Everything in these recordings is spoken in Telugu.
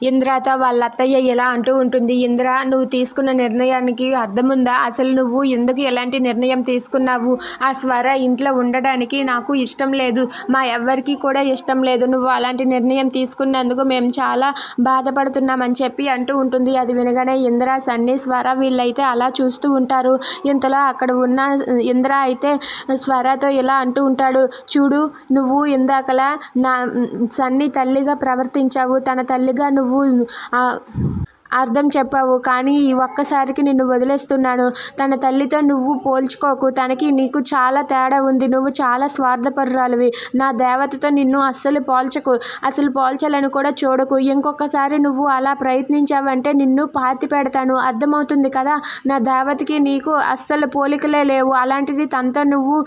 ఇంద్రతో వాళ్ళ అత్తయ్య ఇలా అంటూ ఉంటుంది ఇంద్ర నువ్వు తీసుకున్న నిర్ణయానికి అర్థముందా? అసలు నువ్వు ఎందుకు ఎలాంటి నిర్ణయం తీసుకున్నావు? ఆ స్వర ఇంట్లో ఉండడానికి నాకు ఇష్టం లేదు. మా ఎవ్వరికి కూడా ఇష్టం లేదు. నువ్వు అలాంటి నిర్ణయం తీసుకున్నందుకు మేము చాలా బాధపడుతున్నామని చెప్పి అంటూ ఉంటుంది. అది వినగానే ఇంద్ర సన్ని స్వర వీళ్ళైతే అలా చూస్తూ ఉంటారు. ఇంతలో అక్కడ ఉన్న ఇంద్ర అయితే స్వరతో ఇలా అంటూ ఉంటాడు చూడు నువ్వు ఇందాకలా నా సన్ని తల్లిగా ప్రవర్తించావు. తన తల్లిగా నువ్వు ఆ, అర్థం చెప్పావు కానీ ఈ ఒక్కసారికి నిన్ను వదిలేస్తున్నాను. తన తల్లితో నువ్వు పోల్చుకోకు. తనకి నీకు చాలా తేడా ఉంది. నువ్వు చాలా స్వార్థపరురాలివి. నా దేవతతో నిన్ను అస్సలు పోల్చకు. అసలు పోల్చాలని కూడా చూడకు. ఇంకొకసారి నువ్వు అలా ప్రయత్నించావంటే నిన్ను పాతి పెడతాను. అర్థమవుతుంది కదా? నా దేవతకి నీకు అస్సలు పోలికలే లేవు. అలాంటిది తనతో నువ్వు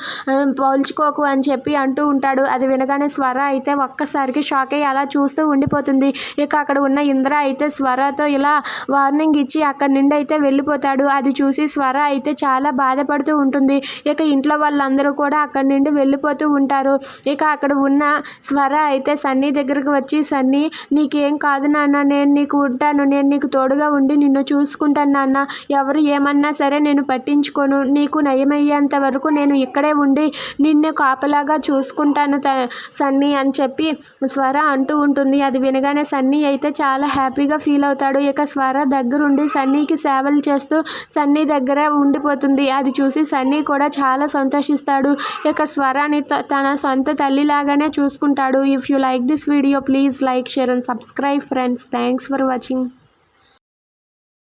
పోల్చుకోకు అని చెప్పి అంటూ ఉంటాడు. అది వినగానే స్వర అయితే ఒక్కసారికి షాక్ అయ్యి అలా చూస్తూ ఉండిపోతుంది. ఇక అక్కడ ఉన్న ఇంద్ర అయితే స్వరతో ఇలా వార్నింగ్ ఇచ్చి అక్కడి నుండి అయితే వెళ్ళిపోతాడు. అది చూసి స్వర అయితే చాలా బాధపడుతూ ఉంటుంది. ఇక ఇంట్లో వాళ్ళందరూ కూడా అక్కడి నుండి వెళ్ళిపోతూ ఉంటారు. ఇక అక్కడ ఉన్న స్వర అయితే సన్నీ దగ్గరకు వచ్చి సన్నీ నీకేం కాదు నాన్న. నేను నీకు ఉంటాను. నేను నీకు తోడుగా ఉండి నిన్ను చూసుకుంటాను నాన్న. ఎవరు ఏమన్నా సరే నేను పట్టించుకోను. నీకు నయమయ్యేంత వరకు నేను ఇక్కడే ఉండి నిన్ను కాపలాగా చూసుకుంటాను సన్నీ అని చెప్పి స్వర అంటూ ఉంటుంది. అది వినగానే సన్నీ అయితే చాలా హ్యాపీగా ఫీల్ అవుతాడు. ఇక స్వర దగ్గరుండి సన్నీకి సేవలు చేస్తూ సన్నీ దగ్గర ఉండిపోతుంది. అది చూసి సన్నీ కూడా చాలా సంతోషిస్తాడు. ఇక స్వరాని తన సొంత తల్లిలాగానే చూసుకుంటాడు. If you like this video please like share and subscribe friends thanks for watching